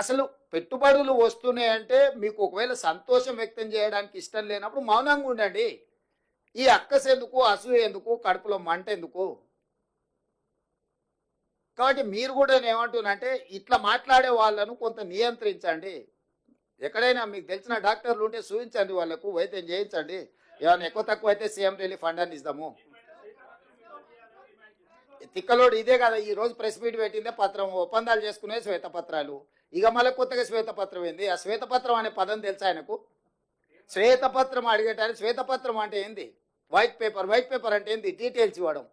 అసలు పెట్టుబడులు వస్తున్నాయంటే మీకు ఒకవేళ సంతోషం వ్యక్తం చేయడానికి ఇష్టం లేనప్పుడు మౌనంగా ఉండండి. ఈ అక్కస ఎందుకు అసూయ ఎందుకు కడుపులో మంట ఎందుకు? కాబట్టి మీరు కూడా ఏమంటున్నారంటే ఇట్లా మాట్లాడే వాళ్ళను కొంత నియంత్రించండి. ఎక్కడైనా మీకు తెలిసిన డాక్టర్లు ఉంటే చూపించండి వాళ్ళకు వైద్యం చేయించండి. ఏమైనా ఎక్కువ తక్కువ అయితే సీఎం రిలీఫ్ ఫండ్ అని ఇస్తాము. తిక్కలోడు ఇదే కదా ఈ రోజు ప్రెస్ మీట్ పెట్టిందే పత్రం ఒప్పందాలు చేసుకునే శ్వేతపత్రాలు. ఇక మళ్ళీ కొత్తగా శ్వేతపత్రం ఏంది? ఆ శ్వేతపత్రం అనే పదం తెలుసా ఆయనకు? శ్వేతపత్రం అడిగేటారు శ్వేతపత్రం అంటే ఏంది? వైట్ పేపర్ వైట్ పేపర్ అంటే ఏంది? డీటెయిల్స్ ఇవ్వడం.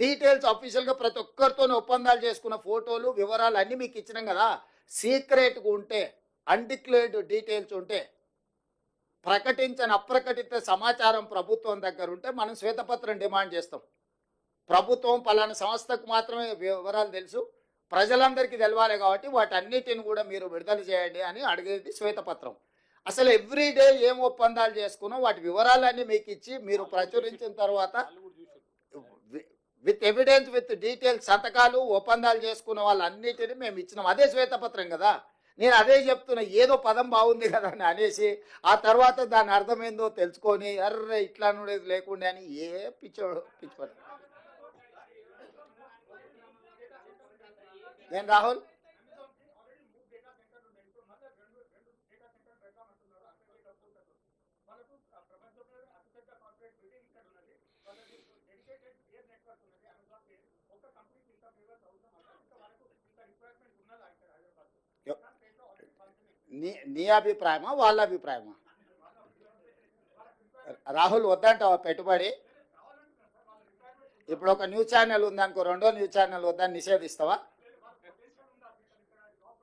డీటెయిల్స్ అఫీషియల్గా ప్రతి ఒక్కరితో ఒప్పందాలు చేసుకున్న ఫోటోలు వివరాలు అన్నీ మీకు ఇచ్చినాం కదా. సీక్రెట్గా ఉంటే అన్డిక్లేర్డ్ డీటెయిల్స్ ఉంటే ప్రకటించని అప్రకటిత సమాచారం ప్రభుత్వం దగ్గర ఉంటే మనం శ్వేతపత్రం డిమాండ్ చేస్తాం. ప్రభుత్వం పలానా సంస్థకు మాత్రమే వివరాలు తెలుసు. ప్రజలందరికీ తెలవాలి కాబట్టి వాటన్నిటిని కూడా మీరు విడుదల చేయండి అని అడిగేది శ్వేతపత్రం. అసలు ఎవ్రీ డే ఏం ఒప్పందాలు చేసుకున్నాం? వాటి వివరాలన్నీ మీకు ఇచ్చి మీరు ప్రచురించిన తర్వాత విత్ ఎవిడెన్స్ విత్ డీటెయిల్స్ సంతకాలు ఒప్పందాలు చేసుకున్న వాళ్ళన్నిటిని మేము ఇచ్చినాం. అదే శ్వేతపత్రం కదా. నేను అదే చెప్తున్నా ఏదో పదం బాగుంది కదా అని అనేసి ఆ తర్వాత దాని అర్థమైందో తెలుసుకొని అర్రే ఇట్లా నుండేది లేకుండా అని ఏ పిచ్చోడు పిచ్చిపడు ఏం రాహుల్ నీ నీ అభిప్రాయమా వాళ్ళ అభిప్రాయమా? రాహుల్ వద్దంటావా పెట్టుబడి. ఇప్పుడు ఒక న్యూస్ ఛానల్ ఉందనుకో రెండో న్యూస్ ఛానల్ వద్దని నిషేధిస్తావా?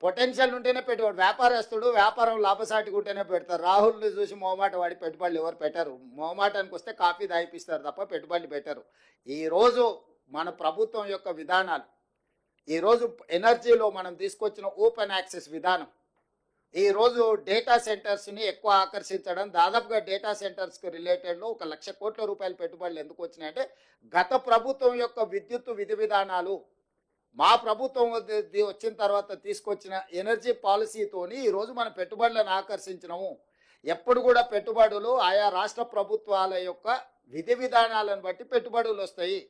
పొటెన్షియల్ ఉంటేనే పెట్టుబడి వ్యాపారస్తుడు వ్యాపారం లాభసాటి ఉంటేనే పెడతారు. రాహుల్ని చూసి మొహమాట వాడి పెట్టుబడులు ఎవరు పెట్టరు. మొహమాటానికి వస్తే కాఫీ దాయిపిస్తారు తప్ప పెట్టుబడులు పెట్టరు. ఈరోజు మన ప్రభుత్వం యొక్క విధానాలు ఈరోజు ఎనర్జీలో మనం తీసుకొచ్చిన ఓపెన్ యాక్సెస్ విధానం ఈరోజు డేటా సెంటర్స్ని ఎక్కువ ఆకర్షించడం దాదాపుగా డేటా సెంటర్స్కి రిలేటెడ్లో ఒక లక్ష కోట్ల రూపాయల పెట్టుబడులు ఎందుకు వచ్చినాయంటే గత ప్రభుత్వం యొక్క విద్యుత్ విధి విధానాలు మా ప్రభుత్వం వచ్చిన తర్వాత తీసుకొచ్చిన ఎనర్జీ పాలసీతోని ఈరోజు మనం పెట్టుబడులను ఆకర్షించినాము. ఎప్పుడు కూడా పెట్టుబడులు ఆయా రాష్ట్ర ప్రభుత్వాల యొక్క విధి విధానాలను బట్టి పెట్టుబడులు వస్తాయి.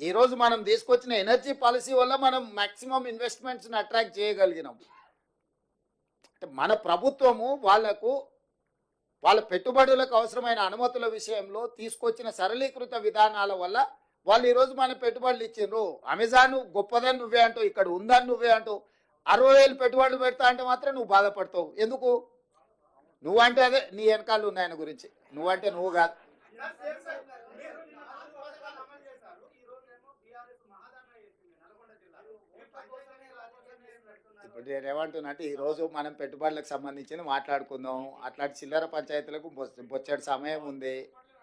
ఈరోజు మనం తీసుకొచ్చిన ఎనర్జీ పాలసీ వల్ల మనం మ్యాక్సిమం ఇన్వెస్ట్మెంట్స్ని అట్రాక్ట్ చేయగలిగినాం. అంటే మన ప్రభుత్వము వాళ్ళకు వాళ్ళ పెట్టుబడులకు అవసరమైన అనుమతుల విషయంలో తీసుకొచ్చిన సరళీకృత విధానాల వల్ల వాళ్ళు ఈరోజు మన పెట్టుబడులు ఇచ్చిండ్రు. అమెజాన్ గొప్పదని నువ్వే అంటూ ఇక్కడ ఉందని నువ్వే అంటూ అరవై వేలు పెట్టుబడులు పెడతా అంటే మాత్రం నువ్వు బాధపడతావు. ఎందుకు? నువ్వంటే అదే నీ వెనకాలు ఉన్నాయన గురించి. నువ్వంటే నువ్వు కాదు. ఇప్పుడు నేను ఏమంటున్నా అంటే ఈరోజు మనం పెట్టుబడులకు సంబంధించి మాట్లాడుకుందాం. అట్లాంటి చిల్లర పంచాయతీలకు బొ- సమయం ఉంది.